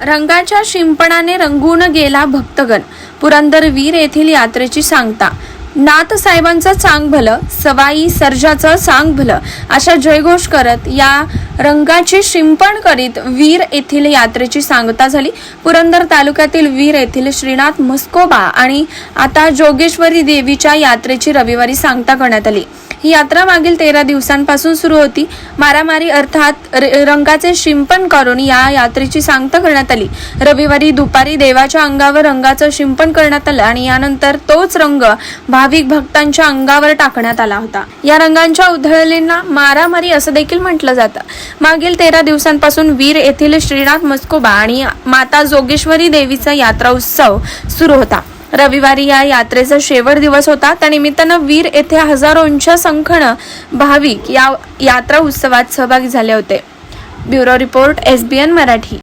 रंगाच्या शिंपणाने रंगून गेला भक्तगण. पुरंदर वीर येथील यात्रेची सांगता. नाथ साहेबांचं चांग भलं सवाई सर्जाचं चांग भलं अशा जयघोष करत या रंगाची शिंपण करीत वीर येथील यात्रेची सांगता झाली. पुरंदर तालुक्यातील वीर येथील श्रीनाथ मस्कोबा आणि आता जोगेश्वरी देवीच्या यात्रेची रविवारी सांगता करण्यात आली. ही यात्रा मागील तेरा दिवसांपासून सुरू होती. मारामारी अर्थात र- रंगाचे शिंपण करून या यात्रेची सांगता करण्यात आली. रविवारी दुपारी देवाच्या अंगावर रंगाचं शिंपण करण्यात आलं आणि यानंतर तोच रंग भाविक भक्तांच्या अंगावर टाकण्यात आला होता. या रंगांच्या उधळलींना मारामारी असं देखील म्हटलं जातं. मागील तेरा दिवसांपासून वीर येथील श्रीनाथ मस्कोबा आणि माता जोगेश्वरी देवीचा यात्रा उत्सव सुरू होता. रविवारी या यात्रेचा शेवट दिवस होता. त्या निमित्तानं वीर येथे हजारोंच्या संख्येनं भाविक या यात्रा उत्सवात सहभागी झाले होते. Bureau report S B N Marathi.